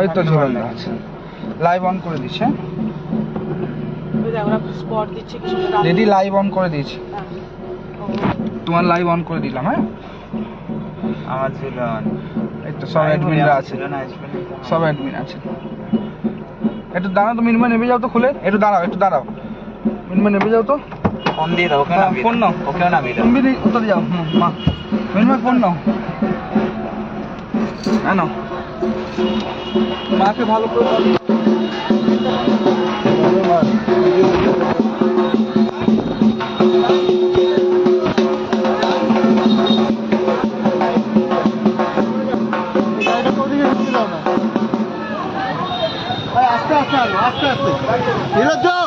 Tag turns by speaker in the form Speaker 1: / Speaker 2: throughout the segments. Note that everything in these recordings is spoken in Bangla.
Speaker 1: ওই তো ঝোলানো আছে। লাইভ অন করে দিচ্ছে দিদি লাইভ অন করে দিয়েছি। তোমার লাইভ অন করে দিলাম হ্যাঁ?
Speaker 2: আমার ছিল
Speaker 1: এই তো সব অ্যাডমিনরা আছে।
Speaker 2: না
Speaker 1: সব অ্যাডমিন আছে। একটু দাঁড়াও তো মিনিমাম নেমে যাও তো খুলে। একটু দাঁড়াও একটু দাঁড়াও। মিনিমাম নেমে যাও তো।
Speaker 2: ফোন দিয়ে দাও ওকে
Speaker 1: হ্যাঁ,
Speaker 2: নামিয়ে
Speaker 1: ফোন। নাও।
Speaker 2: ওকেও নামিয়ে দাও।
Speaker 1: তুমি উত্তরে যাও। হুম মা। মিনিমাম ফোন নাও। হ্যাঁ নাও। মাকে ভালো করে।
Speaker 3: আস্তে আস্তে আস্তে আস্তে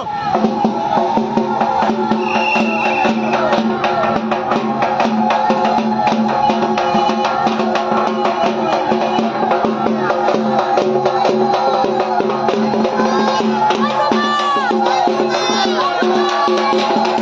Speaker 3: নীরজ যাও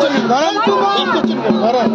Speaker 3: కూర్చోండి ధరలు
Speaker 4: కూర్చోండి ధరలు